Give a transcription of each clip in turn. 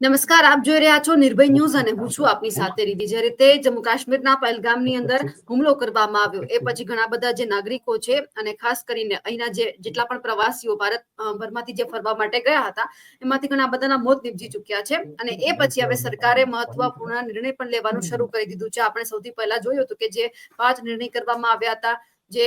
નમસ્કાર આપ જોઈ રહ્યા છો નિર્ભય ન્યૂઝ અને હું છું આપની સાથે રીતિ જે રીતે જમ્મુ કાશ્મીરના પહેલગામની અંદર હુમલો કરવામાં આવ્યો. એ પછી ઘણા બધા જે નાગરિકો છે અને ખાસ કરીને અહીંના જે જેટલા પણ પ્રવાસીઓ ભારત ભરમાંથી જે ફરવા માટે ગયા હતા એમાંથી ઘણા બધાના મોત નિપજી ચૂક્યા છે. અને એ પછી હવે સરકારે મહત્વપૂર્ણ નિર્ણય પણ લેવાનું શરૂ કરી દીધું છે. આપણે સૌથી પહેલા જોયું હતું કે જે પાંચ નિર્ણય કરવામાં આવ્યા હતા જે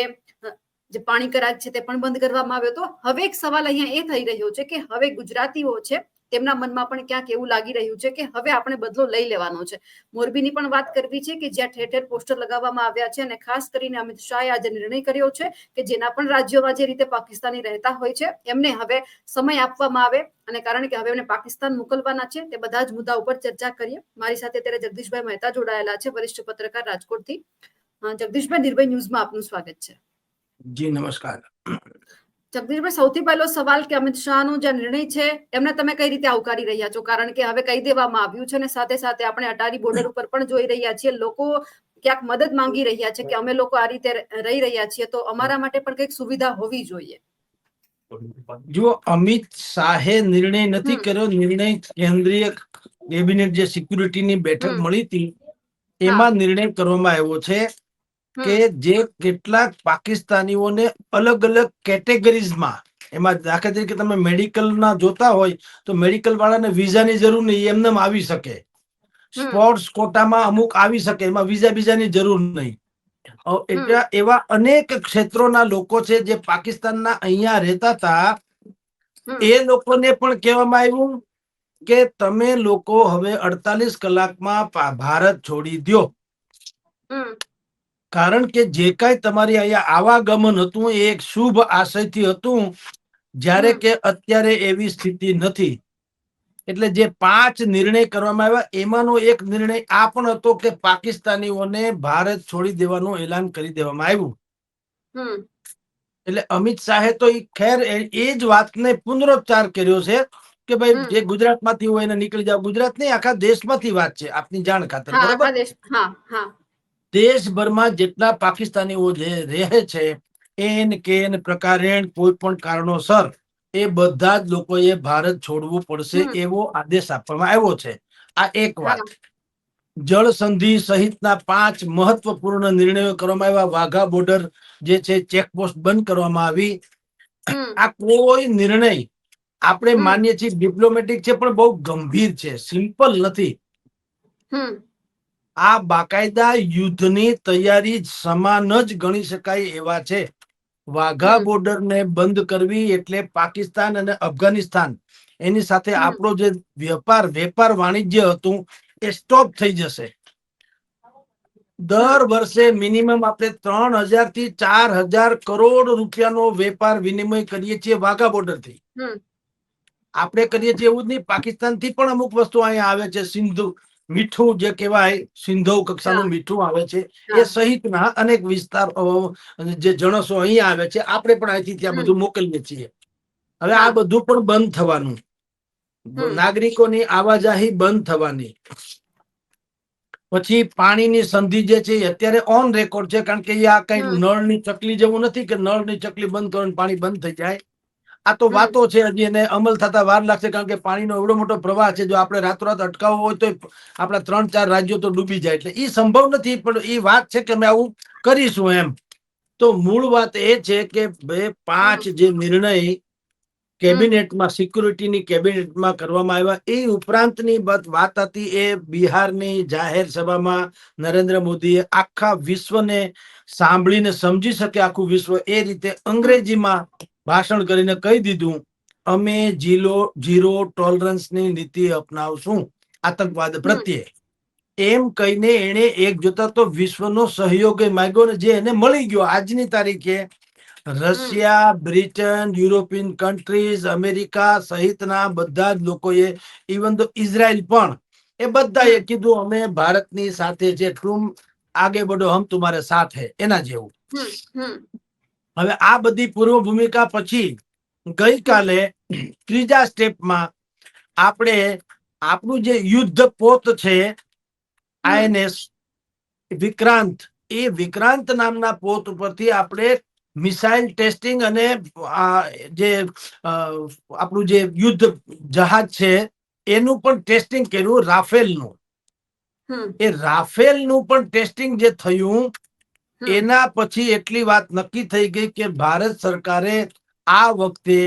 જે પાણી કરાર છે તે પણ બંધ કરવામાં આવ્યો હતો. હવે એક સવાલ અહીંયા એ થઈ રહ્યો છે કે હવે ગુજરાતીઓ છે તેમના મનમાં પણ ક્યાંક એવું લાગી રહ્યું છે કે હવે આપણે બદલો લઈ લેવાનો છે. મોરબીની પણ વાત કરવી છે કે જ્યાં ઠેર ઠેર પોસ્ટર લગાવવામાં આવ્યા છે અને ખાસ કરીને અમિત શાહે આજે નિર્ણય કર્યો છે કે જેના પણ રાજ્યોમાં જે રીતે પાકિસ્તાની રહેતા હોય છે, એમને હવે સમય આપવામાં આવે અને કારણ કે હવે એમને પાકિસ્તાન મોકલવાના છે, તે બધા જ મુદ્દા ઉપર ચર્ચા કરીએ. મારી સાથે અત્યારે જગદીશભાઈ મહેતા જોડાયેલા છે, વરિષ્ઠ પત્રકાર રાજકોટથી. જગદીશભાઈ, નિર્ભય ન્યૂઝમાં આપનું સ્વાગત છે. જી, નમસ્કાર. જગદીશભાઈ સૌથી પહેલો સવાલ કે અમિત શાહનો જે નિર્ણય છે એમને તમે કઈ રીતે આવકારી રહ્યા છો? કારણ કે હવે કહી દેવામાં આવ્યું છે અને સાથે સાથે આપણે અટારી બોર્ડર ઉપર પણ જોઈ રહ્યા છીએ. લોકો ક્યાંક મદદ માંગી રહ્યા છે કે અમે લોકો આ રીતે રહી રહ્યા છીએ. તો અમારા માટે પણ કંઈક સુવિધા હોવી જોઈએ. જો અમિત શાહે નિર્ણય નથી કર્યો. નિર્ણય કેન્દ્રીય કેબિનેટ જે સિક્યુરિટીની બેઠક મળી હતી એમાં નિર્ણય કરવામાં આવ્યો છે. કે જે કેટલાક પાકિસ્તાનીઓને અલગ અલગ કેટેગરીઝમાં એમાં દાખલા તરીકે તમે મેડિકલ ના જોતા હોય તો મેડિકલ વાળાને વિઝાની જરૂર નહીં એમને આવી શકે. સ્પોર્ટ્સ કોટામાં અમુક આવી શકે એમાં વિઝા બીજાની જરૂર નહીં. એટલા એવા અનેક ક્ષેત્રોના લોકો છે જે પાકિસ્તાનના અહીંયા રહેતા હતા એ લોકોને પણ કહેવામાં આવ્યું કે તમે લોકો હવે અડતાલીસ કલાકમાં ભારત છોડી હમ, કારણ કે જે કાંઈ તમારી અહીંયા આવાગમન હતું એ એક શુભ આશયથી હતું જ્યારે કે અત્યારે એવી સ્થિતિ નથી. એટલે જે પાંચ નિર્ણય કરવામાં આવ્યા એમાંનો એક નિર્ણય આ પણ હતો કે પાકિસ્તાનીઓને ભારત છોડી દેવાનું એલાન કરી દેવામાં આવ્યું. એટલે અમિત શાહે તો ખેર એ જ વાતને પુનરોચ્ચાર કર્યો છે કે ભાઈ જે ગુજરાતમાંથી હોય એને નીકળી જાવ ગુજરાત નહીં આખા દેશમાંથી વાત છે આપની જાણ ખાતર બરોબર? દેશભરમાં જેટલા પાકિસ્તાનીઓ જે રહે છે એન કેન પ્રકારેણ કોઈ પણ કારણોસર એ બધા જ લોકોએ ભારત છોડવું પડશે એવો આદેશ આપવામાં આવ્યો છે. આ એક વાત. જળ સંધિ સહિતના પાંચ મહત્વપૂર્ણ નિર્ણયો કરવામાં આવ્યા. વાઘા બોર્ડર જે છે ચેકપોસ્ટ બંધ કરવામાં આવી. આ કોઈ નિર્ણય આપણે. માનીએ છીએ ડિપ્લોમેટિક છે પણ બહુ ગંભીર છે. સિમ્પલ નથી. આ બાકાયદા યુદ્ધની તૈયારી સમાન જ ગણી શકાય એવા છે. વાઘા. બોર્ડરને બંધ કરવી એટલે પાકિસ્તાન અને અફઘાનિસ્તાન. એની સાથે આપણો જે વેપાર વેપાર વાણિજ્ય હતું એ સ્ટોપ થઈ જશે. દર વર્ષે મિનિમમ આપણે ત્રણ હજારથી ચાર હજાર કરોડ રૂપિયાનો વેપાર વિનિમય કરીએ છીએ વાઘા બોર્ડરથી આપણે કરીએ છીએ એવું જ નહીં પાકિસ્તાનથી પણ અમુક વસ્તુ અહીંયા આવે છે સિંધુ. મીઠું જે કહેવાય સિંધો કક્ષાનું મીઠું આવે છે એ સહિતના અનેક વિસ્તાર જે જણસો અહીંયા આવે છે આપણે પણ અહીંથી ત્યાં બધું મોકલીએ છીએ. હવે આ બધું પણ બંધ થવાનું. નાગરિકોની આવાજાહી બંધ થવાની. પછી પાણીની સંધિ જે છે અત્યારે ઓન રેકોર્ડ છે કારણ કે આ કઈ નળની ચકલી જેવું નથી કે નળની ચકલી બંધ કરો પાણી બંધ થઈ જાય. આ તો વાતો છે હજી એને અમલ થતા વાર લાગશે કારણ કે પાણીનો એવડો મોટો પ્રવાહ છે. જો આપણે રાતોરાત અટકાવવો હોય તો આપણા ત્રણ ચાર રાજ્યો તો ડૂબી જાય. એટલે એ સંભવ નથી પણ એ વાત છે કે અમે આવું કરીશું એમ. તો મૂળ વાત એ છે કે બે પાંચ જે નિર્ણય કેબિનેટમાં સિક્યુરિટીની કેબિનેટમાં કરવામાં આવ્યા એ ઉપરાંતની વાત વાત હતી એ બિહારની જાહેર સભામાં નરેન્દ્ર મોદીએ આખા વિશ્વને સાંભળીને સમજી શકે આખું વિશ્વ એ રીતે અંગ્રેજીમાં ભાષણ કરીને કહી દીધું અમે જીલો જીરો ટોલરન્સની નીતિ અપનાવશું. આતંકવાદ પ્રત્યે. એમ કહીને એને એક જોતા તો વિશ્વનો સહયોગ માંગ્યો ને જે એને મળી ગયો. આજની તારીખે Russia Britain European countries America સહિતના બધા જ લોકોએ ઇવન તો ઇઝરાયલ પણ એ બધાએ કીધું અમે ભારતની સાથે છે. તુમ આગે બઢો હમ તુમારે સાથ. હે એના જેવું. હવે આ બધી પૂર્વ ભૂમિકા પછી ગઈકાલે ત્રીજા સ્ટેપમાં આપણે આપણું જે યુદ્ધ પોત છે આઈએનએસ વિક્રાંત એ વિક્રાંત નામના પોત ઉપરથી આપણે મિસાઇલ ટેસ્ટિંગ અને આ જે આપણું જે યુદ્ધ જહાજ છે એનું પણ ટેસ્ટિંગ કર્યું રાફેલનું એ રાફેલનું પણ ટેસ્ટિંગ જે થયું. એના પછી એટલી વાત નક્કી થઈ ગઈ કે ભારત સરકારે આ વખતે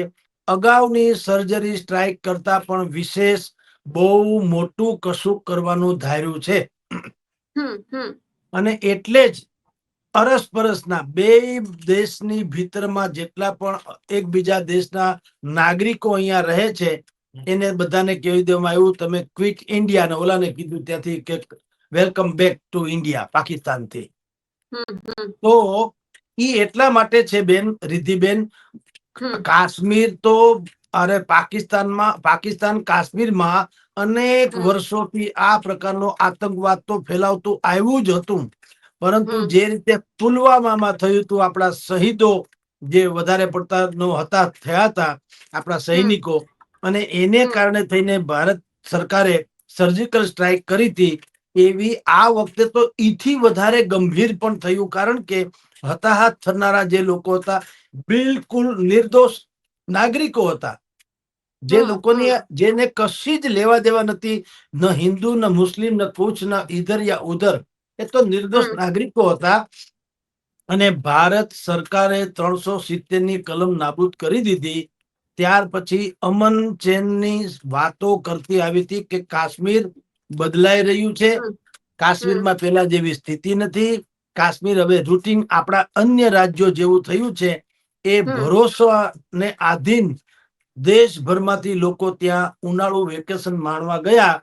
અગાઉની સર્જરી સ્ટ્રાઇક કરતા પણ વિશેષ બહુ મોટું કશું કરવાનું ધાર્યું છે. અને એટલે જ અરસપરસના બે દેશની ભીતરમાં જેટલા પણ એકબીજા દેશના નાગરિકો અહીંયા રહે છે એને બધાને કહી દેવામાં આવ્યું તમે ક્વિટ ઇન્ડિયા ને ઓલાને કીધું ત્યાંથી કે વેલકમ બેક ટુ ઇન્ડિયા પાકિસ્તાનથી. તો એ એટલા માટે છે બેન રિદ્ધિબેન કાશ્મીર તો અરે પાકિસ્તાનમાં પાકિસ્તાન કાશ્મીરમાં અનેક વર્ષોથી આ પ્રકારનો આતંકવાદ તો ફેલાવતું આવ્યું જ હતું. પરંતુ જે રીતે પુલવામામાં થયું હતું આપણા શહીદો જે વધારે પડતા નો હતા થયા હતા આપણા સૈનિકો અને એને. કારણે થઈને ભારત સરકારે સર્જિકલ સ્ટ્રાઇક કરી હતી. એવી આ વખતે તો ઈથી વધારે ગંભીર પણ થયું કારણ કે હતાહત થનારા જે લોકો હતા બિલકુલ નિર્દોષ નાગરિકો હતા. જે લોકોની જેને કશી જ લેવા દેવા નથી ન હિન્દુ ન મુસ્લિમ ન કુછ ન ઈધર યા ઉધર એ તો નિર્દોષ નાગરિકો હતા. અને ભારત સરકારે ત્રણસો સિત્તેરની કલમ નાબૂદ કરી દીધી. ત્યાર પછી અમન ચેનની વાતો કરતી આવી હતી કે કાશ્મીર બદલાઈ રહ્યું છે. કાશ્મીરમાં પેલા જેવી સ્થિતિ નથી. કાશ્મીર હવે રૂટીન આપણા અન્ય રાજ્યો જેવું થયું છે. એ ભરોસાને આધીન દેશભરમાંથી લોકો ત્યાં ઉનાળુ વેકેશન માણવા ગયા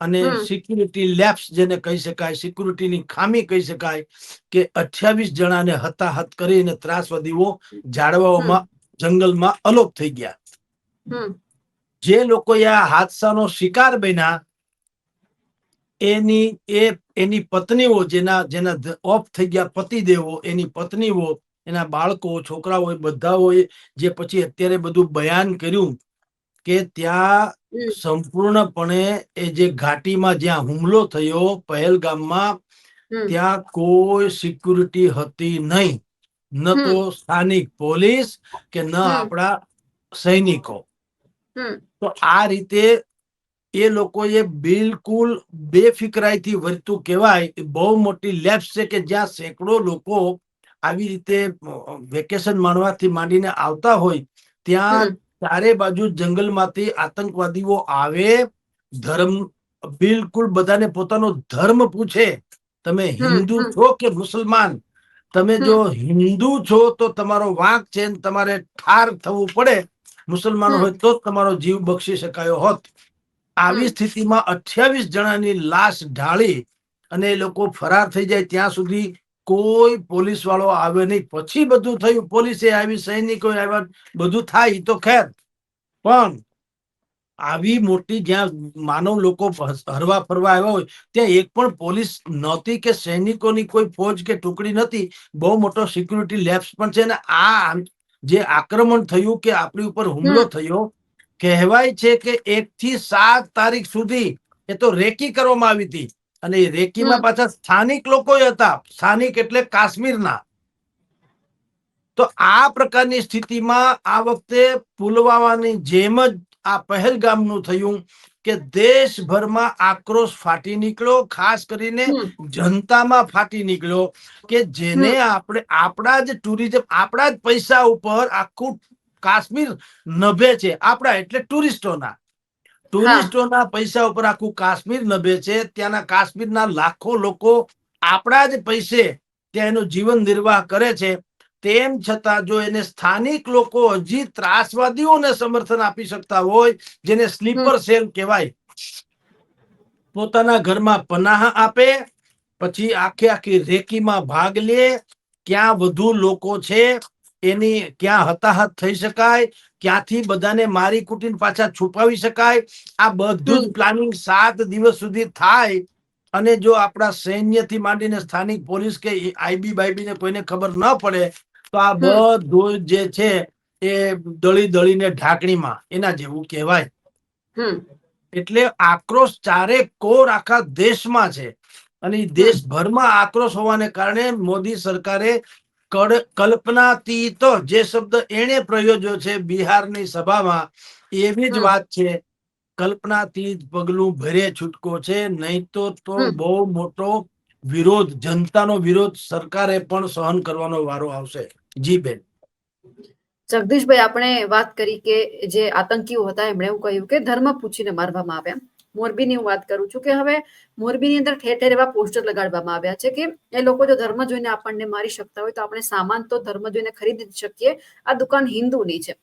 અને સિક્યુરિટી લેપ્સ જેને કહી શકાય સિક્યુરિટીની ખામી કહી શકાય કે અઠ્યાવીસ જણાને હતાહત કરીને ત્રાસવાદીઓ ઝાડવાઓમાં જંગલમાં અલોપ થઈ ગયા. જે લોકો આ હાદસાનો શિકાર બન્યા એની એ એની પત્નીઓ જેના જેના ઓફ થઈ ગયા પતિદેવો એની પત્નીઓ એના બાળકો છોકરાઓ એ બધાઓએ જે પછી અત્યારે બધું બયાન કર્યું કે ત્યાં સંપૂર્ણપણે એ જે ઘાટીમાં જ્યાં હુમલો થયો પહેલગામમાં ત્યાં કોઈ સિક્યુરિટી હતી નહીં. ન તો સ્થાનિક પોલીસ કે ન આપણા સૈનિકો. તો આ રીતે એ લોકોએ બિલકુલ બેફિકરાઈથી વર્તું કહેવાય બહુ મોટી લેબ્સ છે કે જ્યાં સેંકડો લોકો આવી રીતે વેકેશન માણવાથી માંડીને આવતા હોય ત્યાં ચારે બાજુ જંગલમાંથી આતંકવાદીઓ આવે ધર્મ બિલકુલ બધાને પોતાનો ધર્મ પૂછે તમે હિન્દુ છો કે મુસલમાન? તમે જો હિન્દુ છો તો તમારો વાંક છે તમારે ઠાર થવું પડે મુસલમાન હોય તો જ તમારો જીવ બક્ષી શકાયો હોત. આવી સ્થિતિમાં અઠ્યાવીસ જણાની લાશ ઢાળી અને એ લોકો ફરાર થઈ જાય ત્યાં સુધી કોઈ પોલીસ વાળો આવ્યો નહીં. પછી બધું થયું. પોલીસે આવી સૈનિકો આવ્યા. બધું થાય તો ખેર. પણ આવી મોટી જ્યાં માનવ લોકો હરવા ફરવા આવ્યા હોય ત્યાં એક પણ પોલીસ નહોતી કે સૈનિકોની કોઈ ફોજ કે ટુકડી નથી. બહુ મોટો સિક્યુરિટી લેબ્સ પણ છે ને આ જે આક્રમણ થયું કે આપણી ઉપર હુમલો થયો કહેવાય છે કે એક થી સાત તારીખ સુધી એ તો રેકી કરવામાં આવી હતી. અને એ રેકીમાં પાછા સ્થાનિક લોકો હતા. સ્થાનિક એટલે કાશ્મીરના. તો આ પ્રકારની સ્થિતિમાં આ વખતે પુલવામાની જેમ જ આ પહેલગામનું થયું કે દેશભરમાં આક્રોશ ફાટી નીકળ્યો. ખાસ કરીને જનતામાં ફાટી નીકળ્યો કે જેને આપણે આપણા જ ટુરિઝમ આપણા જ પૈસા ઉપર આખું કાશ્મીર નભે છે. આપણા એટલે ટુરિસ્ટોના. ટુરિસ્ટોના પૈસા ઉપર આખું કાશ્મીર નભે છે. ત્યાંના કાશ્મીરના લાખો લોકો આપણા જ પૈસે ત્યાં એનું જીવન નિર્વાહ કરે છે. તેમ છતાં જો એને સ્થાનિક લોકો હજી ત્રાસવાદીઓને સમર્થન આપી શકતા હોય જેને સ્લીપર સેલ કહેવાય પોતાના ઘરમાં પનાહ આપે પછી આખે આખી રેકીમાં ભાગ લે ક્યાં વધુ લોકો છે એની ક્યાં હતાહત થઈ શકાય ક્યાંથી બધાને મારી કુટીને પાછા છુપાવી શકાય આ બધું જ પ્લાનિંગ સાત દિવસ સુધી થાય. અને જો આપણા સૈન્યથી માંડીને સ્થાનિક પોલીસ કે આઈબી બાઈબી ને કોઈને ખબર ન પડે તો આ બધું જે છે એ દળી દળીને ઢાંકણીમાં એના જેવું કહેવાય. એટલે આક્રોશ ચારે કોર આખા દેશમાં છે. અને દેશભરમાં આક્રોશ હોવાને કારણે મોદી સરકારે કલ્પનાતીત જે શબ્દ એને પ્રયોજ્યો છે બિહારની સભામાં એવી જ વાત છે. કલ્પનાતીત પગલું ભરે છૂટકો છે નહીં તો તો બહુ મોટો વિરોધ જનતાનો વિરોધ સરકારે પણ સહન કરવાનો વારો આવશે. જી બેન. જગદીશભાઈ આપણે વાત કરી કે જે આતંકીઓ હતા એમણે એવું કહ્યું કે ધર્મ પૂછીને મારવામાં આવ્યા. મોરબીની હું વાત કરું છું કે હવે મોરબીની અંદર ઠેર ઠેર એવા પોસ્ટર લગાડવામાં આવ્યા છે કે એ લોકો જો ધર્મ જોઈને આપણને મારી શકતા હોય તો આપણે સામાન તો ધર્મ જોઈને ખરીદી શકીએ. આ દુકાન હિન્દુની છે.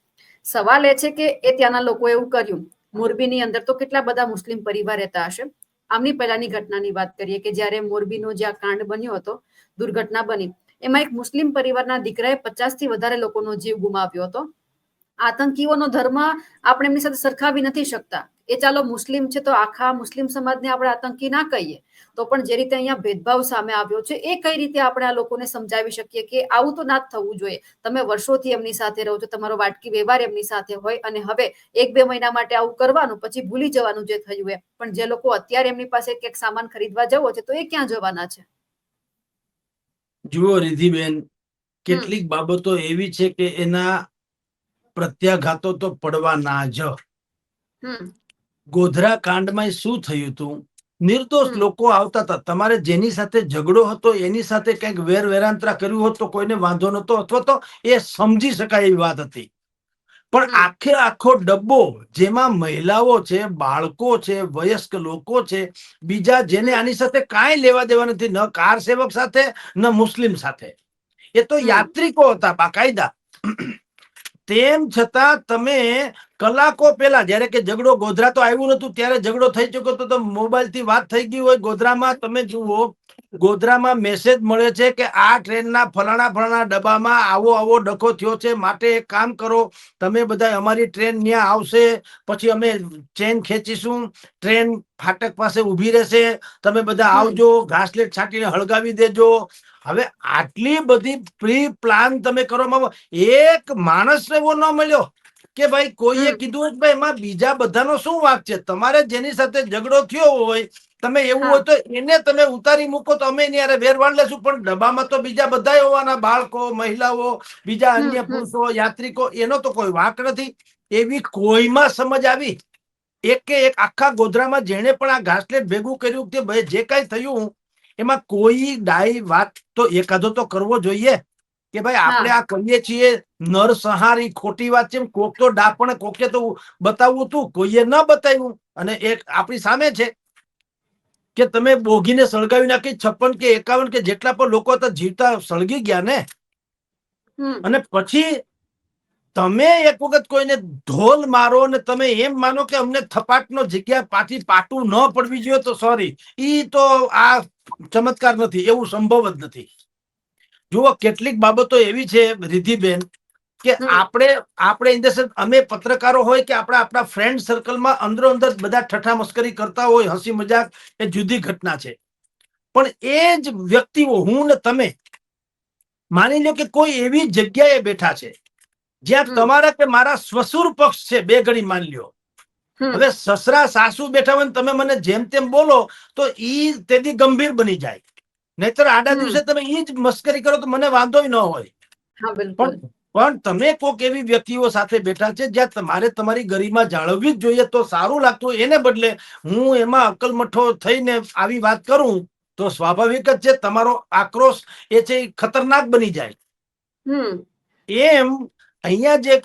સવાલ એ છે કે એ ત્યાંના લોકો એવું કર્યું. મોરબીની અંદર તો કેટલા બધા મુસ્લિમ પરિવાર રહેતા હશે? આમની પહેલાની ઘટનાની વાત કરીએ કે જ્યારે મોરબીનો જે આ કાંડ બન્યો હતો, દુર્ઘટના બની, એમાં એક મુસ્લિમ પરિવારના દીકરાએ પચાસથી વધારે લોકોનો જીવ ગુમાવ્યો હતો. આતંકીઓનો ધર્મ આપણે એમની સાથે સરખાવી નથી શકતા. એ ચાલો મુસ્લિમ છે તો આખા મુસ્લિમ સમાજને આપણે આતંકી ના કહીએ. તો પણ જે રીતે અહીંયા ભેદભાવ સામે આવ્યો છે એ કઈ રીતે આપણે આ લોકોને સમજાવી શકીએ કે આવું તો ના જ થવું જોઈએ. તમે વર્ષોથી એમની સાથે રહો છો તમારો વાટકી વ્યવહાર એમની સાથે હોય અને હવે એક બે મહિના માટે આવું કરવાનું પછી ભૂલી જવાનું જે થયું એ પણ જે લોકો અત્યારે એમની પાસે ક્યાંક સામાન ખરીદવા જવો છે તો એ ક્યાં જવાના છે? જુઓ રિધિબેન કેટલીક બાબતો એવી છે કે એના પ્રત્યાઘાતો તો પડવાના જ. હમ. ગોધરા કાંડમાં શું થયું હતું? નિર્દોષ લોકો આવતા હતા. તમારે જેની સાથે ઝઘડો હતો એની સાથે કંઈક વેર વેરાંતરા કર્યું હોત તો કોઈને વાંધો નતો અથવા તો એ સમજી શકાય એવી વાત હતી. પણ આખે આખો ડબ્બો જેમાં મહિલાઓ છે બાળકો છે વયસ્ક લોકો છે બીજા જેને આની સાથે કાંઈ લેવા દેવા નથી ન કાર સેવક સાથે ન મુસ્લિમ સાથે. એ તો યાત્રિકો હતા બાકાયદા. તેમ છતાં તમે કલાકો પહેલા જ્યારે કે ઝઘડો ગોધરા તો આવ્યું નતું ત્યારે ઝઘડો થઈ ચુક્યો તો મોબાઈલથી વાત થઈ ગઈ હોય ગોધરામાં તમે જુઓ ગોધરામાં મેસેજ મળે છે કે આ ટ્રેનના ફલાણા ફલાણા ડબ્બામાં આવો આવો ડખો થયો છે માટે એક કામ કરો તમે બધા અમારી ટ્રેન ત્યાં આવશે પછી અમે ચેન ખેંચીશું ટ્રેન ફાટક પાસે ઊભી રહેશે તમે બધા આવજો ઘાસલેટ છાંટીને હળગાવી દેજો હવે આટલી બધી પ્રી પ્લાન તમે કરવામાં આવો. એક માણસ એવો ન મળ્યો કે ભાઈ કોઈએ. કીધું કે ભાઈ એમાં બીજા બધાનો શું વાક છે? તમારે જેની સાથે ઝઘડો થયો હોય તમે એવું હોય તો એને તમે ઉતારી મૂકો તો અમે એની વેરવાણ લેશું. પણ ડબ્બામાં તો બીજા બધા હોવાના બાળકો મહિલાઓ બીજા અન્ય પુરુષો યાત્રિકો એનો તો કોઈ વાંક નથી. એવી કોઈમાં સમજ આવી? એક કે એક આખા ગોધરામાં જેણે પણ આ ઘાસલેટ ભેગું કર્યું કે ભાઈ જે કાંઈ થયું એમાં કોઈ ડાય વાત તો એકાદો તો કરવો જોઈએ કે ભાઈ આપણે આ કરીએ છીએ નરસંહારી ખોટી વાત છે કોક તો ડાપણ કોકે તો બતાવવું હતું કોઈએ ન બતાવ્યું. અને એક આપણી સામે છે કે તમે બોગીને સળગાવી નાખી છપ્પન કે એકાવન કે જેટલા પણ લોકો હતા જીવતા સળગી ગયા ને? અને પછી તમે એક વખત કોઈને ઢોલ મારો અને તમે એમ માનો કે અમને થપાટનો જગ્યા પાછી પાટું ન પડવી જોઈએ તો સોરી ઈ તો આ ચમત્કાર નથી એવું સંભવ જ નથી. જુઓ કેટલીક બાબતો એવી છે રિધિબેન કે આપણે આપણે ઇન ધ અમે પત્રકારો હોય કે આપણા આપણા ફ્રેન્ડ સર્કલમાં અંદરો અંદર બધા ઠઠા મસ્કરી કરતા હોય હસી મજાક એ જુદી ઘટના છે. પણ એ જ વ્યક્તિઓ હું ને તમે માની લો કે કોઈ એવી જગ્યાએ બેઠા છે જ્યાં તમારા કે મારા સ્વસુર પક્ષ છે બે ઘડી માની લ્યો. હવે સસરા સાસુ બેઠા હોય તમે મને જેમ તેમ બોલો તો ઈ તેથી ગંભીર બની જાય. નહીતર આડા દિવસે તમે ઈ જ મસ્કરી કરો તો મને વાંધો ન હોય. પણ પણ તમે કોક એવી વ્યક્તિઓ સાથે બેઠા છે જ્યાં તમારે તમારી ગરિમા જાળવવી જ જોઈએ તો સારું લાગતું એને બદલે હું એમાં અકલમઠો થઈને આવી વાત કરું તો સ્વાભાવિક જ છે તમારો આક્રોશ એ છે ખતરનાક બની જાય. એમ અહીંયા જે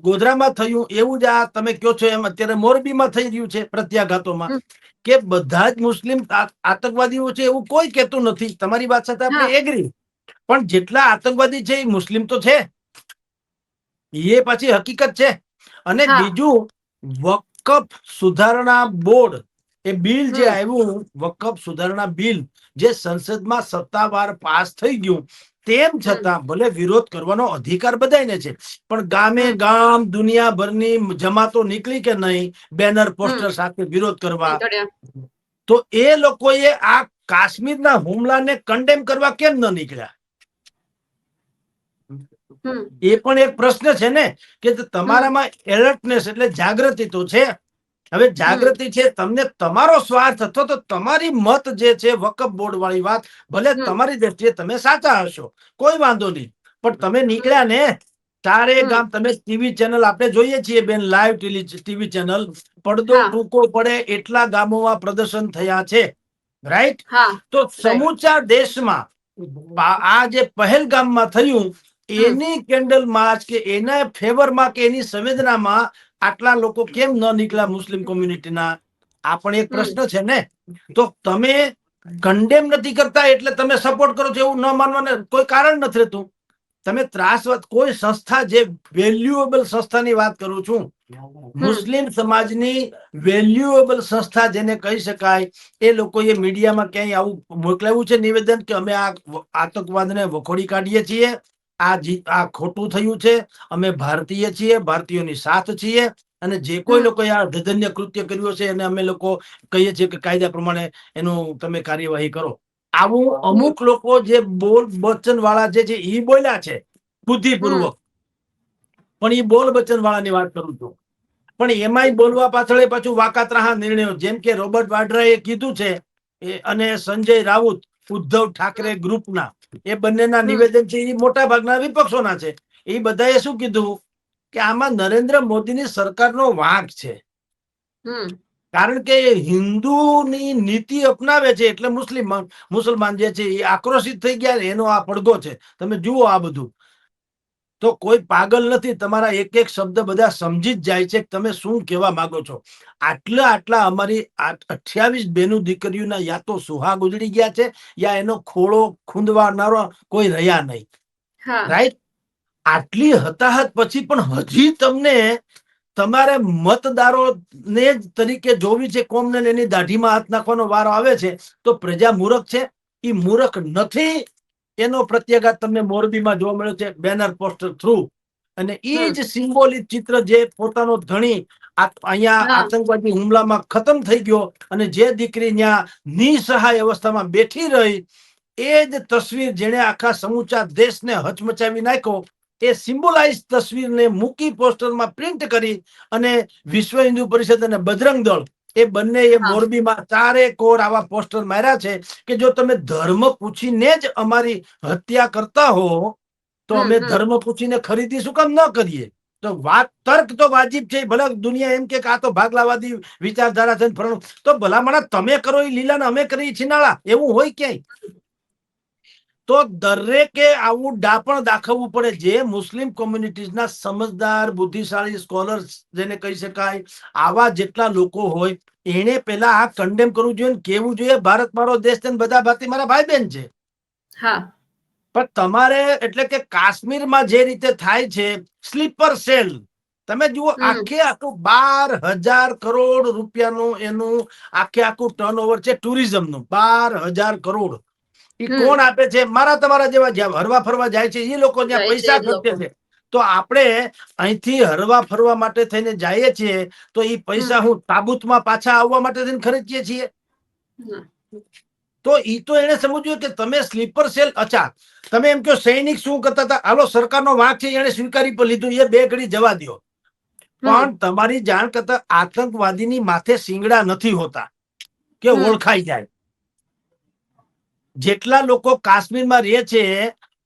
ગોધરામાં થયું એવું જ આ તમે કયો છો એમ અત્યારે મોરબીમાં થઈ રહ્યું છે પ્રત્યાઘાતોમાં કે બધા જ મુસ્લિમ આતંકવાદીઓ છે એવું કોઈ કહેતું નથી. તમારી વાત સાથે આપણે એગ્રી પણ જેટલા આતંકવાદી છે એ મુસ્લિમ તો છે. એ પાછી હકીકત છે. અને બીજું વકફ સુધારણા બોર્ડ. એ બિલ જે. આવ્યું વકફ સુધારણા બિલ જે સંસદમાં સત્તાવાર પાસ થઈ ગયું તેમ છતાં ભલે વિરોધ કરવાનો અધિકાર બધાને છે પણ ગામે. ગામ દુનિયાભરની જમાતો નીકળી કે નહીં બેનર પોસ્ટર સાથે વિરોધ કરવા તો એ લોકોએ આ કાશ્મીરના હુમલાને કન્ડેમ કરવા કેમ ન નીકળ્યા? એ પણ એક પ્રશ્ન છે ને કે તમારામાં એલર્ટનેસ એટલે જાગૃતિ તો છે હવે જાગૃતિ છે તમને તમારો સ્વાર્થ અથવા તો તમારી મત જે છે વકફ બોર્ડ વાળી વાત ભલે તમારી દ્રષ્ટિએ તમે સાચા હશો કોઈ વાંધો નહીં. પણ તમે નીકળ્યા ને તારે ગામ તમે ટીવી ચેનલ આપણે જોઈએ છીએ બેન લાઈવ ટીવી ચેનલ. પડદો ટૂંકો પડે એટલા ગામોમાં પ્રદર્શન થયા છે. રાઈટ તો સમૂચા દેશમાં આ જે પહેલગામમાં થયું એની કેન્ડલ માર્ચ કે એના ફેવરમાં કે એની સંવેદનામાં આટલા લોકો કેમ ન નીકળ્યા મુસ્લિમ કોમ્યુનિટીના આ પણ એક પ્રશ્ન છે ને? તો તમે કન્ડેમ નથી કરતા એટલે તમે સપોર્ટ કરો છો એવું ન માનવાને કોઈ કારણ નથી રહેતું. તમે ત્રાસવાદ કોઈ સંસ્થા જે વેલ્યુએબલ સંસ્થાની વાત કરું છું મુસ્લિમ સમાજની વેલ્યુએબલ સંસ્થા જેને કહી શકાય એ લોકોએ મીડિયામાં ક્યાંય આવું મોકલાવ્યું છે નિવેદન કે અમે આ આતંકવાદને વખોડી કાઢીએ છીએ? આ આ ખોટું થયું છે. અમે ભારતીય છીએ ભારતીયોની સાથ છીએ અને જે કોઈ. લોકોએ આ જધન્ય કૃત્ય કર્યું છે એને અમે લોકો કહીએ છીએ કે કાયદા પ્રમાણે એનું તમે કાર્યવાહી કરો. આવું અમુક લોકો જે બોલ વચન વાળા જે છે એ બોલ્યા છે બુદ્ધિપૂર્વક. પણ એ બોલ વચન વાળાની વાત કરું છું. પણ એમાંય બોલવા પાછળ પાછું વાકાત્રાહા નિર્ણયો. જેમ કે રોબર્ટ વાડ્રાએ કીધું છે અને સંજય રાઉત ઉદ્ધવ ઠાકરે ગ્રુપના. એ બંનેના નિવેદન છે એ મોટા ભાગના વિપક્ષોના છે. એ બધાએ શું કીધું? કે આમાં નરેન્દ્ર મોદીની સરકારનો વાંક છે. કારણ કે હિન્દુની નીતિ અપનાવે છે એટલે મુસ્લિમ મુસલમાન જે છે એ આક્રોશિત થઈ ગયા ને એનો આ પડઘો છે. તમે જુઓ આ બધું. તો કોઈ પાગલ નથી તમારા એક એક શબ્દ બધા સમજી જ જાય છે કે તમે શું કહેવા માંગો છો. આટલા આટલા અમારી અઠ્યાવીસ બેનું દીકરીઓના યા તો સુહા ગુજરી ગયા છે યા એનો ખોળો ખૂંદવાનારો કોઈ રહ્યા નહીં. રાઈટ આટલી હતાહત પછી પણ હજી તમને તમારે મતદારો ને જ તરીકે જોવી છે કોમને એની દાઢીમાં હાથ નાખવાનો વારો આવે છે તો પ્રજા મૂરખ છે. એ મૂરખ નથી. એનો પ્રત્યાઘાત તમને મોરબીમાં જોવા મળ્યો છે બેનર પોસ્ટર થ્રુ અને એ જ સિમ્બોલિક ચિત્ર જે પોતાનો ધણી અહીંયા આતંકવાદી હુમલામાં ખતમ થઈ ગયો અને જે દીકરી ત્યાં નિસહાય અવસ્થામાં બેઠી રહી એ જ તસવીર જેણે આખા સમૂચા દેશને હચમચાવી નાખ્યો. એ સિમ્બોલાઇઝ તસવીરને મૂકી પોસ્ટરમાં પ્રિન્ટ કરી અને વિશ્વ હિન્દુ પરિષદ અને બજરંગ દળ એ બંને એ મોરબીમાં ચારે કોર આવા પોસ્ટર માર્યા છે કે જો તમે ધર્મ પૂછીને જ અમારી હત્યા કરતા હો તો અમે ધર્મ પૂછીને ખરીદી શું કામ ન કરીએ? તો વાત તર્ક તો વાજીબ છે ભલે દુનિયા એમ કે આ તો ભાગલાવાદી વિચારધારા છે ને ફલાણું. તો ભલામણા તમે કરો એ લીલા ને અમે કરીએ છીનાળા એવું હોય ક્યાંય? તો દરેકે આવું ડાપણ દાખવવું પડે જે મુસ્લિમ કોમ્યુનિટીઝના સમજદાર બુદ્ધિશાળી સ્કોલર્સ જેને કહી શકાય આવા જેટલા લોકો હોય એને પેલા આ કન્ડેમ કરવું જોઈએ કેવું જોઈએ ભારત મારો દેશ છે બધા ભારતી મારા ભાઈ બહેન છે. હા. પણ તમારે એટલે કે કાશ્મીરમાં જે રીતે થાય છે સ્લીપર સેલ. તમે જુઓ આખે આખું બાર હજાર કરોડ રૂપિયાનું એનું આખે આખું ટર્ન ઓવર છે ટુરિઝમનું. બાર હજાર કરોડ. એ કોણ આપે છે? મારા તમારા જેવા જ્યાં હરવા ફરવા જાય છે એ લોકો જ્યાં પૈસા ખર્ચે છે. તો આપણે અહીંથી હરવા ફરવા માટે થઈને જઈએ છીએ તો એ પૈસા હું તાબૂતમાં પાછા આવવા માટે થઈને ખર્ચીએ છીએ? તો ઈ તો એને સમજ્યું કે તમે સ્લીપર સેલ અચ્છા તમે એમ કહો સૈનિક શું કરતા હતા? આલો સરકારનો વાંક છે એને સ્વીકારી પણ લીધું એ બે ઘડી જવા દ્યો. પણ તમારી જાણ કરતા આતંકવાદીની માથે શિંગડા નથી હોતા કે ઓળખાઈ જાય. જેટલા લોકો કાશ્મીરમાં રહે છે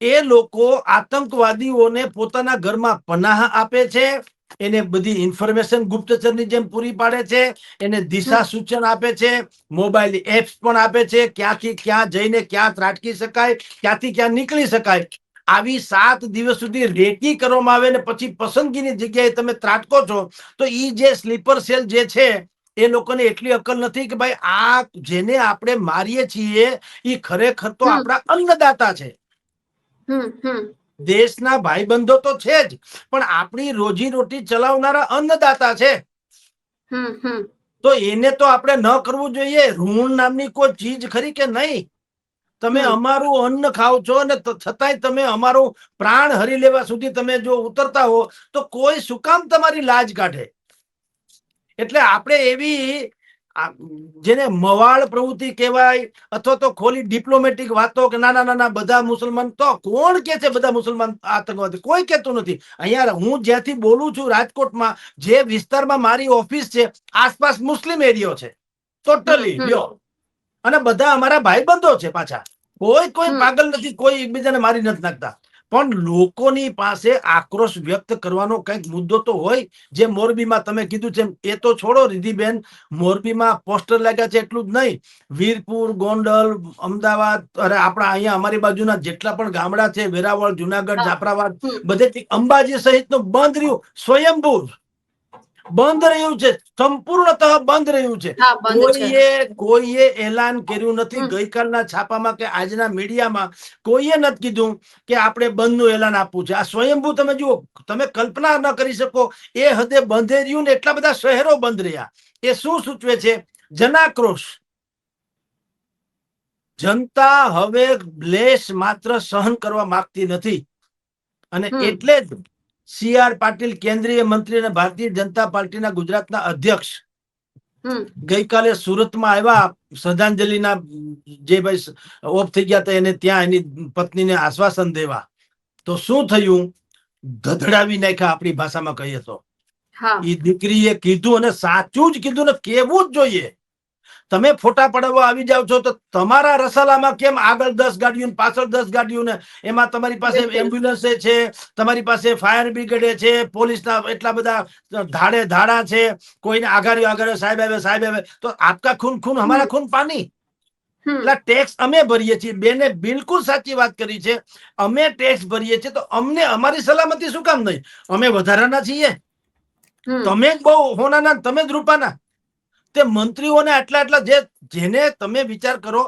એ લોકો આતંકવાદીઓને પોતાના ઘરમાં પનાહ આપે છે એને બધી ઇન્ફોર્મેશન ગુપ્તચરની જેમ પૂરી પાડે છે એને દિશા સૂચન આપે છે મોબાઈલ એપ્સ પણ આપે છે ક્યાંથી ક્યાં જઈને ક્યાં ત્રાટકી શકાય ક્યાંથી ક્યાં નીકળી શકાય. આવી સાત દિવસ સુધી રેકી કરવામાં આવે ને પછી પસંદગીની જગ્યાએ તમે ત્રાટકો છો તો ઈ જે સ્લીપર સેલ જે છે એ લોકોને એટલી અકલ નથી કે ભાઈ આ જેને આપણે મારીએ છીએ એ ખરેખર તો આપણા અન્નદાતા છે. દેશના ભાઈબંધો તો છે જ પણ આપણી રોજી રોટી ચલાવનારા અન્નદાતા છે. તો એને તો આપણે ન કરવું જોઈએ ઋણ નામની કોઈ ચીજ ખરી કે નહીં? તમે અમારું અન્ન ખાવ છો અને છતાંય તમે અમારું પ્રાણ હરી લેવા સુધી તમે જો ઉતરતા હો તો કોઈ શું કામ તમારી લાજ કાઢે? એટલે આપણે એવી જેને મવાળ પ્રવૃત્તિ કહેવાય અથવા તો ખોલી ડિપ્લોમેટિક વાતો કે ના ના બધા મુસલમાન તો કોણ કે છે બધા મુસલમાન આતંકવાદી કોઈ કહેતું નથી. અહીંયા હું જ્યાંથી બોલું છું રાજકોટમાં જે વિસ્તારમાં મારી ઓફિસ છે આસપાસ મુસ્લિમ એરિયો છે. ટોટલી. લ્યો અને બધા અમારા ભાઈબંધો છે પાછા. કોઈ કોઈ પાગલ નથી કોઈ એકબીજાને મારી નથી નાખતા. પણ લોકોની પાસે આક્રોશ વ્યક્ત કરવાનો કંઈક મુદ્દો તો હોય. જે મોરબીમાં તમે કીધું છે એ તો છોડો રિધિબેન. મોરબીમાં પોસ્ટર લાગ્યા છે એટલું જ નહીં. વીરપુર ગોંડલ અમદાવાદ અરે આપણા અહીંયા અમારી બાજુના જેટલા પણ ગામડા છે વેરાવળ જુનાગઢ. જાફરાબાદ. બધેથી અંબાજી સહિતનો બંધ રહ્યું. સ્વયંભૂ. બંધ રહ્યું છે. સંપૂર્ણતઃ બંધ રહ્યું છે. કોઈએ કોઈએ એલાન કર્યું નથી. ગઈકાલના છાપામાં કે આજના મીડિયામાં કોઈએ નથી કીધું કે આપણે બંધનું એલાન આપવું છે. આ સ્વયંભૂ તમે જુઓ તમે કલ્પના ન કરી શકો. એ હદે બંધે રહ્યું ને એટલા બધા શહેરો બંધ રહ્યા. એ શું સૂચવે છે? જનાક્રોશ. જનતા હવે લેશ માત્ર સહન કરવા માંગતી નથી. અને એટલે જ સી આર પાટીલ કેન્દ્રીય મંત્રી અને ભારતીય જનતા પાર્ટીના ગુજરાતના અધ્યક્ષ. ગઈકાલે સુરતમાં આવ્યા શ્રદ્ધાંજલિના જે ભાઈ ઓફ થઈ ગયા હતા એને ત્યાં એની પત્નીને આશ્વાસન દેવા. તો શું થયું? ધધડાવી નાખ્યા આપણી ભાષામાં કહીએ તો. એ દીકરીએ કીધું અને સાચું જ કીધું ને કેવું જ જોઈએ. તમે ફોટા પડાવવા આવી જાવ છો તો તમારા રસાલામાં કેમ આગળ દસ ગાડીઓ પાછળ દસ ગાડીઓ ને એમાં તમારી પાસે એમ્બ્યુલન્સ છે તમારી પાસે ફાયર બ્રિગેડ છે પોલીસના એટલા બધા ધાડે ધાડા છે કોઈને આઘારીઓ આગળ સાહેબ આવે સાહેબ આવે. તો આપકા ખૂન ખૂન હમારા ખૂન પાણી. એટલે ટેક્સ અમે ભરીએ છીએ. બેને બિલકુલ સાચી વાત કરી છે. અમે ટેક્સ ભરીએ છીએ તો અમને અમારી સલામતી શું કામ નહીં? અમે વધારાના છીએ. તમે જ બહુ હોનાના તમે જ રૂપાના. તે મંત્રીઓને આટલા આટલા જે જેને તમે વિચાર કરો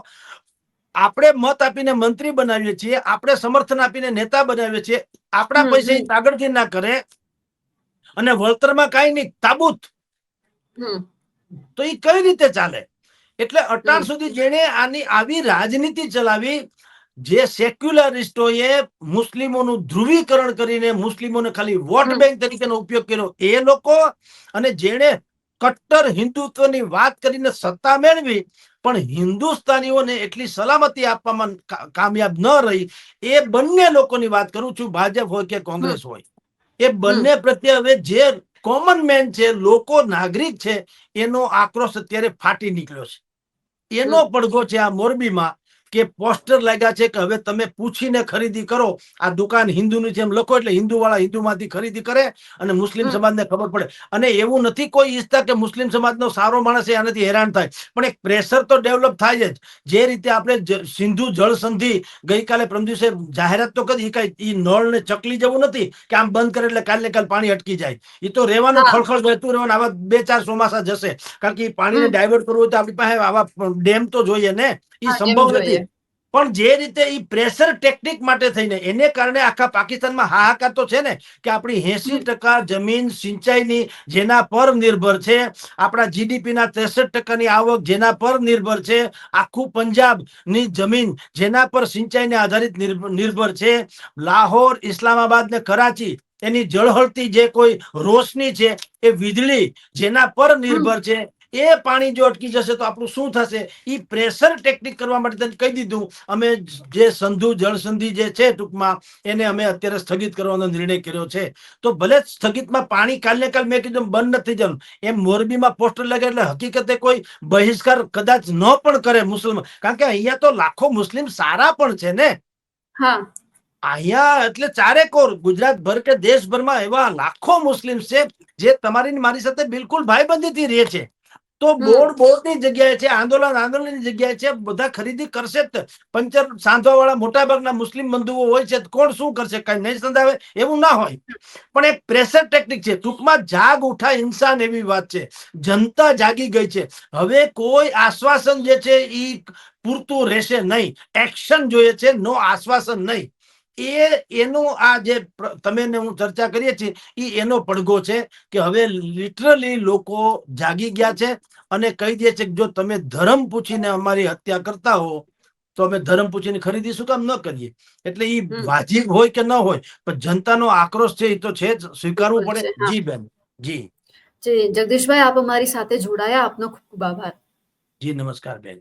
આપણે મત આપીને મંત્રી બનાવીએ છીએ આપણે સમર્થન આપીને નેતા બનાવીએ છીએ આપણા પૈસા હમ. ના કરે અને વળતરમાં કાંઈ નહીં તાબૂત. તો એ કઈ રીતે ચાલે? એટલે અટાર સુધી જેણે આની આવી રાજનીતિ ચલાવી જે સેક્યુલરિસ્ટોએ મુસ્લિમોનું ધ્રુવીકરણ કરીને મુસ્લિમોને ખાલી વોટ બેંક તરીકેનો ઉપયોગ કર્યો એ લોકો અને જેણે કટ્ટર હિન્દુત્વની વાત કરીને સત્તા મેળવી પણ હિન્દુસ્તાનીઓને એટલી સલામતી આપવામાં કામયાબ ન રહી એ બંને લોકોની વાત કરું છું ભાજપ હોય કે કોંગ્રેસ હોય. એ બંને પ્રત્યે હવે જે કોમન મેન છે લોકો નાગરિક છે એનો આક્રોશ અત્યારે ફાટી નીકળ્યો છે. એનો પડઘો છે આ મોરબીમાં કે પોસ્ટર લાગ્યા છે કે હવે તમે પૂછીને ખરીદી કરો. આ દુકાન હિન્દુની જેમ લખો એટલે હિન્દુ વાળા હિન્દુમાંથી ખરીદી કરે અને મુસ્લિમ. સમાજને ખબર પડે. અને એવું નથી કોઈ ઈચ્છતા કે મુસ્લિમ સમાજનો સારો માણસ એ આનાથી હેરાન થાય. પણ એક પ્રેશર તો ડેવલપ થાય જ. જે રીતે આપણે સિંધુ જળ સંધિ ગઈકાલે પ્રમ દિવસે જાહેરાત તો કરી કઈ ઈ નળ ને ચકલી જેવું નથી કે આમ બંધ કરે એટલે કાલે કાલે પાણી અટકી જાય. એ તો રહેવાનું. ખળખળ વહેતું રહેવાનું. આવા બે ચાર ચોમાસા જશે. કારણ કે પાણીને ડાયવર્ટ કરવું હોય તો આપણી પાસે આવા ડેમ તો જોઈએ ને. એ સંભવ નથી. પણ જે રીતે એ પ્રેશર ટેકનિક માટે થઈને એને કારણે આખા પાકિસ્તાનમાં હાહાકાર તો છે ને કે આપણી એસી ટકા જમીન સિંચાઈની જેના પર નિર્ભર છે આપણા જીડીપી ના ત્રેસઠ ટકાની આવક જેના પર નિર્ભર છે આખું પંજાબની જમીન જેના પર સિંચાઈને આધારિત નિર્ભર છે લાહોર ઇસ્લામાબાદ ને કરાચી એની જળહળતી જે કોઈ રોશની છે એ વીજળી જેના પર નિર્ભર છે એ પાણી જો અટકી જશે તો આપણું શું થશે? એ પ્રેશર ટેકનિક કરવા માટે તને કહી દીધું. અમે જે સંધુ જળસંધિ જે છે ટૂંકમાં એને અમે અત્યારે સ્થગિત કરવાનો નિર્ણય કર્યો છે. તો ભલે સ્થગિતમાં પાણી કાલને કાલ મેં કીધું બંધ નથી જવાનું. એમ મોરબીમાં પોસ્ટર લાગે એટલે હકીકતે કોઈ બહિષ્કાર કદાચ ન પણ કરે મુસ્લિમ કારણ કે અહીંયા તો લાખો મુસ્લિમ સારા પણ છે ને? હા. અહીંયા એટલે ચારે કોર ગુજરાત ભર કે દેશભરમાં એવા લાખો મુસ્લિમ છે જે તમારી મારી સાથે બિલકુલ ભાઈબંધીથી રહે છે. તો. બોર્ડ બોર્ડની જગ્યાએ છે આંદોલન આંદોલનની જગ્યાએ છે બધા ખરીદી કરશે જ. પંચર સાંધવા વાળા મોટા ભાગના મુસ્લિમ બંધુઓ હોય છે કોણ શું કરશે? કઈ નહીં સંધાવે એવું ના હોય. પણ એક પ્રેશર ટેકનિક છે ટૂંકમાં જાગ ઉઠા ઇન્સાન એવી વાત છે. જનતા જાગી ગઈ છે. હવે કોઈ આશ્વાસન જે છે એ પૂરતું રહેશે નહીં. એક્શન જોઈએ છે નો આશ્વાસન નહીં. એ એનું આ જે તમે હું ચર્ચા કરીએ છીએ એ એનો પડઘો છે કે હવે લિટરલી લોકો જાગી ગયા છે અને કહી દે છે કે જો તમે ધર્મ પૂછીને અમારી હત્યા કરતા હો તો અમે ધર્મ પૂછીને ખરીદી શું કામ ન કરીએ? એટલે એ વાજીબ હોય કે ન હોય પણ જનતાનો આક્રોશ છે એ તો છે જ સ્વીકારવું પડે. જી બેન જી. જી જગદીશભાઈ આપ અમારી સાથે જોડાયા. આપનો ખૂબ આભાર. જી નમસ્કાર બેન.